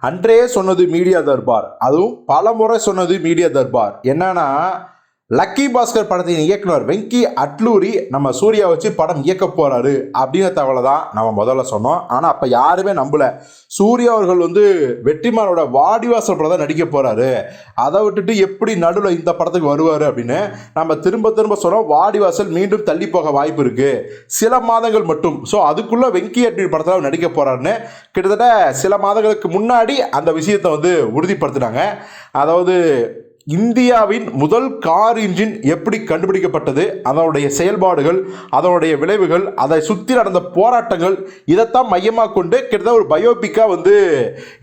அன்றே சொன்னது மீடியா தர்பார். அதுவும் பல முறை சொன்னது மீடியா தர்பார். என்னன்னா லக்கி பாஸ்கர் படத்தின் இயக்குனர் வெங்கி அட்லூரி நம்ம சூர்யா வச்சு படம் இயக்க போறாரு அப்படிங்கிற தகவலை தான் நம்ம முதல்ல சொன்னோம். ஆனால் அப்போ யாருமே நம்பல. சூர்யா அவர்கள் வந்து வெற்றிமானோட வாடிவாசல் படம் தான் நடிக்க போறாரு. அதை விட்டுட்டு எப்படி நடுவில் இந்த படத்துக்கு வருவார் அப்படின்னு நம்ம திரும்ப திரும்ப சொன்னோம். வாடிவாசல் மீண்டும் தள்ளி போக வாய்ப்பு இருக்கு. சில மாதங்கள் மட்டும். ஸோ அதுக்குள்ளே வெங்கி அட்லூரி படத்தில் நடிக்க போறாருன்னு கிட்டத்தட்ட சில மாதங்களுக்கு முன்னாடி அந்த விஷயத்தை வந்து உறுதிப்படுத்தினாங்க. அதாவது இந்தியாவின் முதல் கார் இன்ஜின் எப்படி கண்டுபிடிக்கப்பட்டது அதனுடைய செயல்பாடுகள் அதனுடைய விளைவுகள் அதை சுற்றி நடந்த போராட்டங்கள் இதைத்தான் மையமாக கொண்டு கிட்டத்தட்ட ஒரு பயோபிக்காக வந்து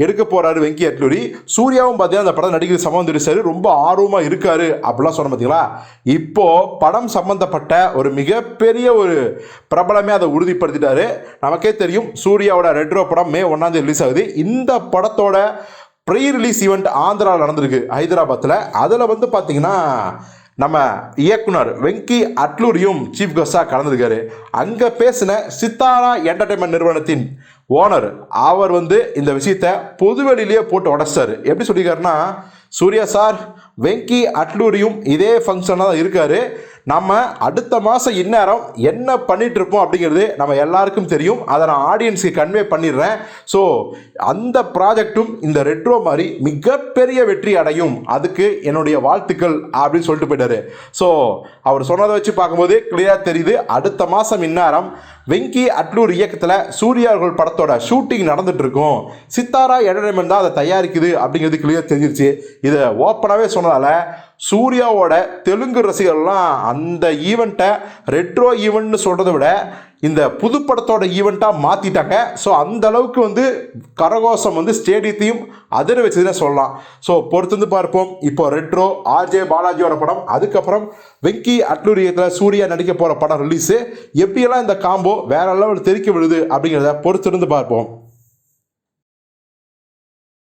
எடுக்க போகிறாரு வெங்கி அட்லூரி. சூர்யாவும் பார்த்தீங்கன்னா அந்த படம் நடிகர் சமந்தரி சார் ரொம்ப ஆர்வமாக இருக்கார் அப்படிலாம் சொன்ன பார்த்தீங்களா இப்போது படம் சம்மந்தப்பட்ட ஒரு மிகப்பெரிய ஒரு பிரபலமே அதை உறுதிப்படுத்திட்டாரு. நமக்கே தெரியும் சூர்யாவோட ரெட்ரோ படம் மே ஒன்றாந்தேதி ரிலீஸ் ஆகுது. இந்த படத்தோட ப்ரீ ரிலீஸ் ஈவெண்ட் ஆந்திராவில் நடந்திருக்கு ஹைதராபாத்தில் அதில் வந்து பார்த்தீங்கன்னா நம்ம இயக்குனர் வெங்கி அட்லூரியும் சீஃப் கெஸ்டாக கலந்துருக்காரு. அங்கே பேசின சித்தாரா என்டர்டைன்மெண்ட் நிறுவனத்தின் ஓனர் அவர் வந்து இந்த விஷயத்த பொதுவெளியிலேயே போட்டு உடச்சார். எப்படி சொல்லியிருக்காருன்னா சூர்யா சார் வெங்கி அட்லூரியும் இதே ஃபங்க்ஷனாக தான் இருக்காரு. நம்ம அடுத்த மாதம் இந்நேரம் என்ன பண்ணிட்டு இருப்போம் அப்படிங்கிறது நம்ம எல்லாருக்கும் தெரியும். அதை நான் ஆடியன்ஸுக்கு கன்வே பண்ணிடுறேன். ஸோ அந்த ப்ராஜெக்ட்டும் இந்த ரெட்ரோ மாதிரி மிகப்பெரிய வெற்றி அடையும். அதுக்கு என்னுடைய வாழ்த்துக்கள் அப்படின்னு சொல்லிட்டு போயிட்டாரு. ஸோ அவர் சொன்னதை வச்சு பார்க்கும்போது கிளியராக தெரியுது. அடுத்த மாதம் இந்நேரம் வெங்கி அட்லூர் இயக்கத்தில் சூர்யாவர்கள் படத்தோட ஷூட்டிங் நடந்துட்டு இருக்கும் சித்தாரா என்டர்டைன்மெண்ட் தான் அதை தயாரிக்குது அப்படிங்கிறது கிளியர் தெரிஞ்சிருச்சு. இதை ஓப்பனாகவே சொன்னதால சூர்யாவோட தெலுங்கு ரசிகர்லாம் அந்த ஈவெண்ட்டை ரெட்ரோ ஈவெண்ட்னு சொல்கிறத விட இந்த புது படத்தோட ஈவெண்ட்டாக மாற்றிட்டாங்க ஸோ அந்த அளவுக்கு வந்து கரகோஷம் வந்து ஸ்டேடியத்தையும் அதிர வச்சதுன்னு சொல்லலாம். ஸோ பொறுத்திருந்து பார்ப்போம். இப்போ ரெட்ரோ ஆர்ஜே பாலாஜியோட படம் அதுக்கப்புறம் வெங்கி அட்லூரியத்தில் சூர்யா நடிக்க போகிற படம் ரிலீஸு எப்படியெல்லாம் இந்த காம்போ வேற லெவல் தெரிக்க விழுது அப்படிங்கிறத பொறுத்திருந்து பார்ப்போம்.